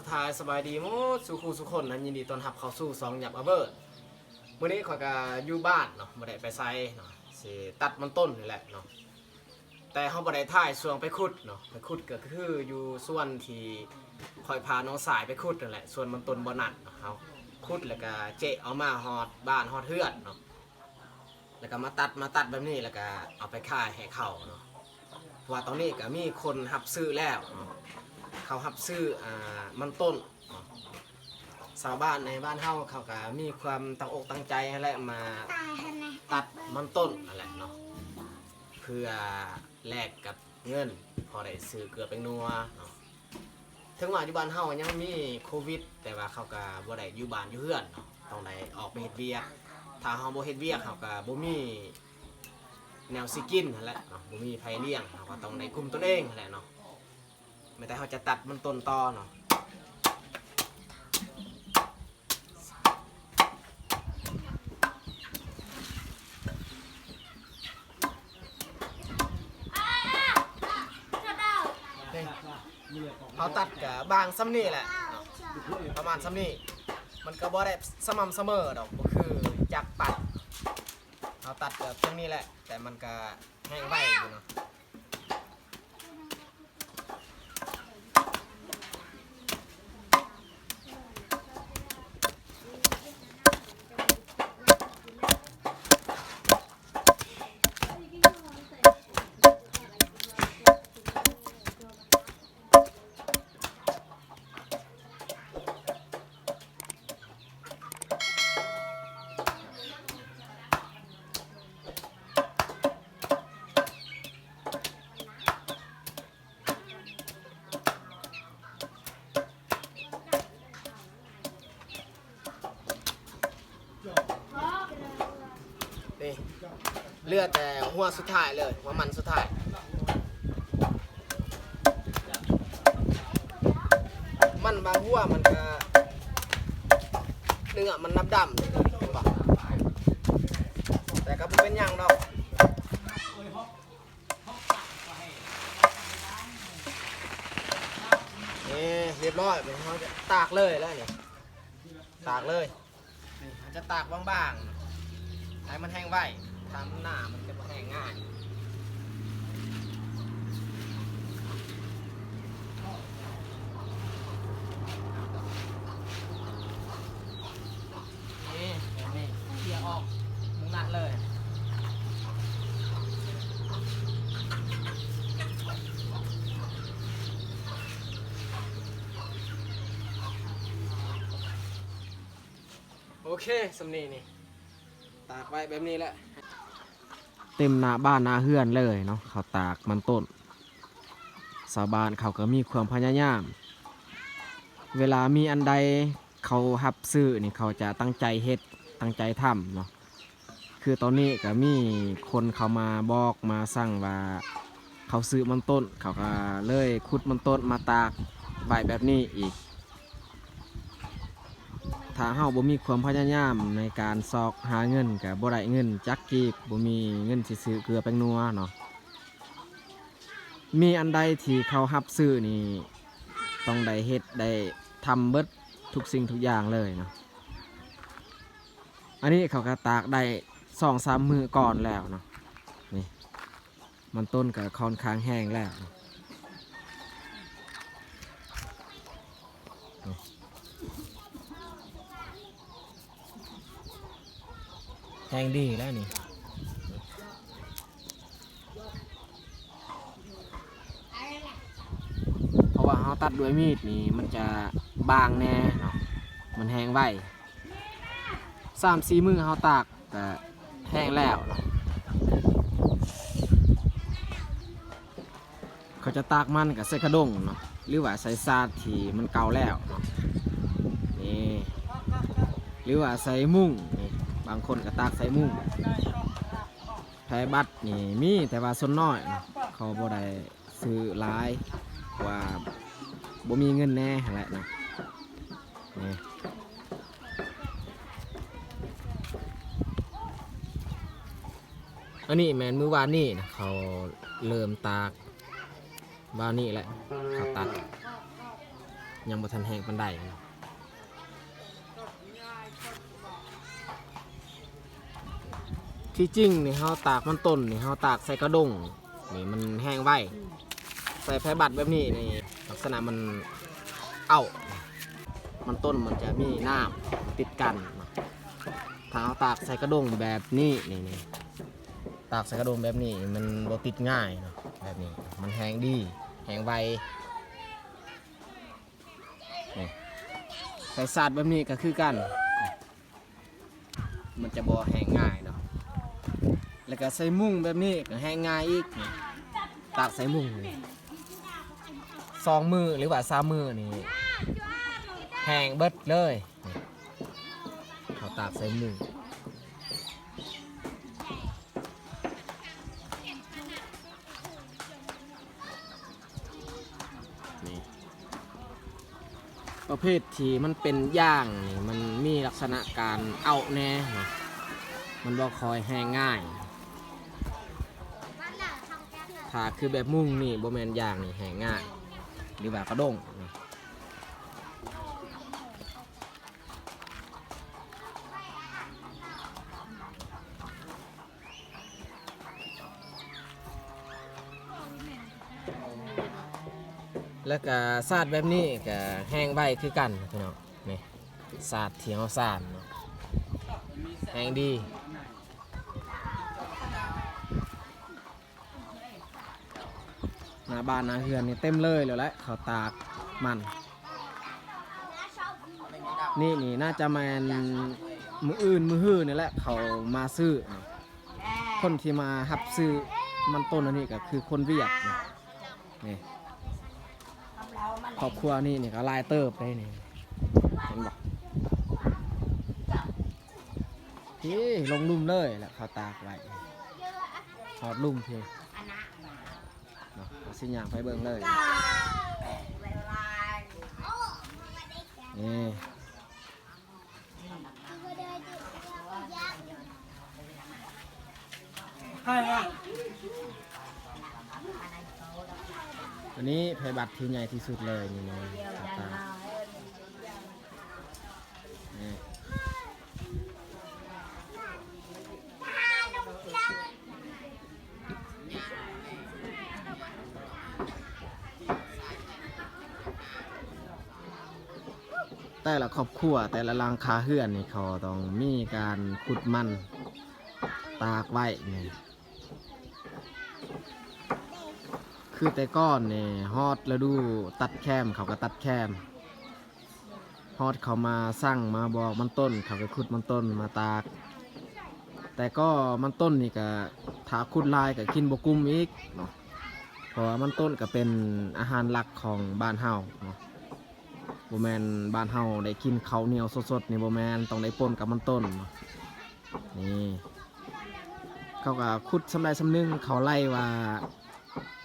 ทักทายสบายดีหมดสุขุสุขคนนั้นยินดีต้อนรับเข้าสู่สองหยับอเบอร์มื้อนี้ขอยก็อยู่บ้านเนาะบ่ได้ไปไสเนาะสิตัดมันต้นนี่แหละเนาะแต่เฮาบ่ได้ถ่ายส่วงไปขุดเนาะไปขุดก็คืออยู่ส่วนที่ขอยพาน้องสายไปขุดนั่นแหละส่วนมันต้นบ่นั่นเนาะเฮาขุดแล้วก็เจะเอามาฮอดบ้านฮอดเฮือนเนาะแล้วก็มาตัดมาตัดแบบนี้แล้วก็เอาไปขายให้เขาเนาะเพราะว่าตอนนี้ก็มีคนรับซื้อแล้วเนาะ เขาหับซื้ออ่ามันต้นเนาะชาวบ้านในบ้านเฮาเขาก็มีความตั้งอกตั้งใจให้แหละมาตัดมันต้นนั่นแหละเนาะเพื่อแลกกับเงิน พอได้ซื้อเกลือเป็นนัวเนาะถึงว่าอยู่บ้านเฮายังมีโควิด แต่ว่าเขาก็บ่ได้อยู่บ้านอยู่เฮือนเนาะต้องได้ออกไปเฮ็ดเวียกถ้าเฮาบ่เฮ็ดเวียกเขาก็บ่มีแนวสิกินนั่นแหละเนาะบ่มีไผเลี้ยงเขาก็ต้องได้คุมตัวเองนั่นแหละเนาะ ไม่แต่เขาจะตัดมันต้นตอเนาะเขาตัดกับบางซ้ำนี่แหละ ประมาณซ้ำนี่มันก็บ่ได้สม่ำเสมอดอกก็คือจักปัดเขาตัดแบบเพียงนี้แหละ แต่มันก็แห้งไวอยู่เนาะ นี่ เลือดแต่หัวสุดท้ายเลยหัวมันสุดท้ายมันบางหัวมันก็เนื้อมันนับดำแต่ก็บ่เป็นหยังดอกนี่เรียบร้อยเป็นเขาจะตากเลยแล้วนี่ตากเลยนี่มันจะตากบางๆให้มันแห้งไว ทำหน้ามันจะบ่แห้งง่ายนี่แบบนี่เคลียร์ออกมุงนัดเลยโอเคสำนีนี่ ตากไว้แบบนี้แหละ เต็มหน้าบ้านหน้าเฮือนเลยเนาะเขาตากมันต้นชาวบ้านเขาก็มีความพยายาม เวลามีอันใดเขาหับซื้อนี่เขาจะตั้งใจเฮ็ดตั้งใจทำเนาะคือตอนนี้ก็มีคนเขามาบอกมาสั่งว่าเขาซื้อมันต้น เขาก็เลยขุดมันต้นมาตากใบแบบนี้อีก ถ้าเฮาบ่มีความพยายามในการซอกหาเงินกับบ่ได้เงิน จักกีบบ่มีเงินสิซื้อเกลือแป้งนัวเนาะมีอันใดที่เขารับซื้อนี่ต้องได้เฮ็ดได้ทำเบิดทุกสิ่งทุกอย่างเลยเนาะอันนี้เขาก็ตากได้สองสามมือก่อนแล้วเนาะนี่มันต้นกับค่อนข้างแห้งแล้วเนาะ แทงดีแล้วนี่เพราะว่าเขาตัดด้วยมีดนี่มันจะบางแน่เนาะมันแห้งไวสามสี่มือเขาตากแต่แห้งแล้วเนาะเขาจะตากมันกับใส่กระดงเนาะหรือว่าใส่ซาดที่มันเก่าแล้วนี่หรือว่าใส่มุ้ง บางคนก็ตากใส่มุ้งแพ้บัตรนี่มีแต่ว่าส่วนน้อยเนะเขาบ่ได้ซื้อหลายว่าบ่มีเงินแน่แหละนะนี่อันนี้แมนมือวานนี่นะเขาเริ่มตากวานนี่แหละเขาตัด ยังบ่ทันแห้งปานใดนะ ที่จริงนี่เฮาตากมันต้นนี่เฮาตากใส่กระดงนี่มันแห้งไวใส่ไฟบัตรแบบนี้นี่ลักษณะมันเอ้ามันต้นมันจะมีน้ำติดกันเนาะถ้าเอาตากใส่กระดงแบบนี้นี่นี่ตากใส่กระดงแบบนี้มันบ่ติดง่ายเนาะแบบนี้มันแห้งดีแห้งไวใส่สาดแบบนี้ก็คือกัน มันจะบ่แห้งง่ายเนาะ แล้วก็ใส่มุ้งแบบนี้ก็แห้งง่ายอีกนี่ตากใส่มุ้งนี่สองมือหรือว่าสามมือนี่แห้งเบิดเลยนี่เขาตากใส่มือนี่ประเภทที่มันเป็นย่างนี่มันมีลักษณะการเอาแน่เนาะมันบ่คอยแห้งง่าย ถ้าคือแบบมุ่งนี่บ่แมนย่างนี่แห้งง่ายหรือแบบกระด้งแล้วก็ซาดแบบนี้ก็แห้งใบคือกันพี่น้องนี่ซาดเทียงเอาซาดเนาะแห้งดีห นาบ้านนาเฮือนนี่เต็มเลยแล้วแหละเขาตากมัน นี่นี่น่าจะแมนมืออื่นมือหื้อนี่แหละเขามาซื้อ คนที่มาหับซื้อมันต้นอันนี้ก็คือคนเวียดนี่ครอบครัวนี่นี่ก็ลายเติบได้นี่เห็นบอกพี่ลงลุ่มเลยแล้วเขาตากไว้ถอดลุ่มพี่เนาะเอา สิอย่างไปเบิ่งเลยนี่วันนี้ไพบัตรที่ใหญ่ที่สุดเลยนี่นี่เขาต แต่ละครอบครัวแต่ละรังคาเฮือนนี่เขาต้องมีการขุดมันตากไว้นี่คือแต่ก้อนนี่ฮอดแล้วดูตัดแคมเขาก็ตัดแคมฮอดเขามาสั่งมาบอกมันต้น เขาก็ขุดมันต้นมาตาก แต่ก็มันต้นนี่ก็ถาขุดลายก็กินบกุ้มอีกเนาะเพราะมันต้นก็เป็นอาหารหลักของบ้านเฮาเนาะ บแมนบ้านเฮาได้กินข้าวเหนียวสดๆนี่โบแมนต้องได้ปนกับมันต้นนี่เขาก็ขุดสำไรสำนึงเขาไล่ว่า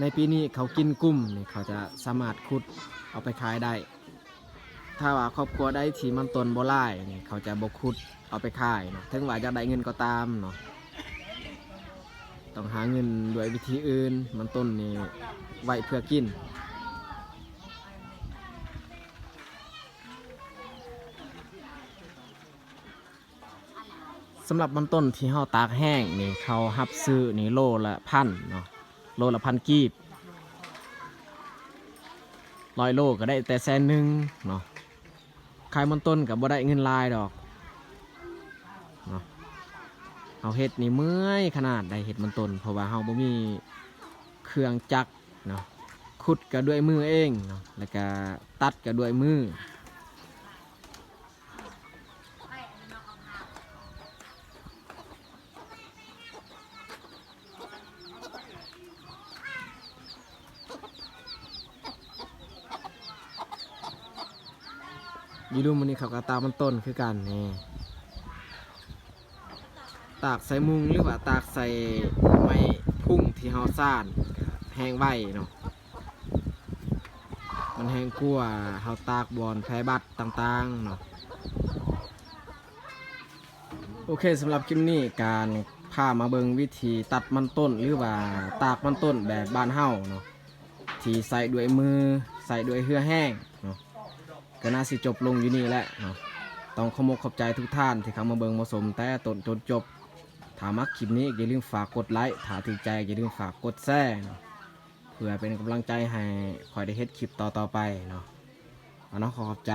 ในปีนี้เขากินกุ้มนี่เขาจะสามารถขุดเอาไปขายได้ ถ้าว่าครอบครัวได้ทีมันต้นโบไล่นี่เขาจะบกขุดเอาไปขายเนาะถึงว่าจะได้เงินก็ตามเนาะต้องหาเงินด้วยวิธีอื่นมันต้นนี่ไว้เพื่อกิน สำหรับมันต้นที่เฮาตากแห้งนี่เขาหับซื้อนี่โลละพันเนาะโลละพันกีบร้อยโลก็ได้แต่แสนหนึ่งเนาะขายมันต้นกับบ่ได้เงินลายดอกเนาะเอาเห็ดนี่เมื่อยขนาดได้เห็ดมันต้น เพราะว่าเฮาบ่มีเครื่องจักรเนาะขุดก็ด้วยมือเองเนาะแล้วก็ตัดก็ด้วยมือ ยีดูมันนี่เขาก็ตามมันต้นคือกันนี่ตากใส่มุงหรือว่าตากใส่ไม้พุ่งที่เฮาซ่านแห้งไว้เนาะมันแห้งกลัวเฮาตากบอลแพ้บัตรต่างๆเนาะโอเคสำหรับคลิปนี้การพามาเบิงวิธีตัดมันต้นหรือว่าตากมันต้นแบบบ้านเฮาเนาะที่ใส่ด้วยมือใส่ด้วยเหือแห้งเนาะ ก็น่าสิจบลงอยู่นี่แหละต้องขอมกขอบใจทุกท่านที่เข้ามาเบิงมาสมแต่ตนจนจบถามักคลิปนี้อย่าลืมฝากกดไลค์ถ้าถือใจอย่าลืมฝากกดแชร์เนาะเพื่อเป็นกำลังใจให้คอยได้เฮ็ดคลิปต่อๆไปเนาะเอาเนาะขอขอบใจ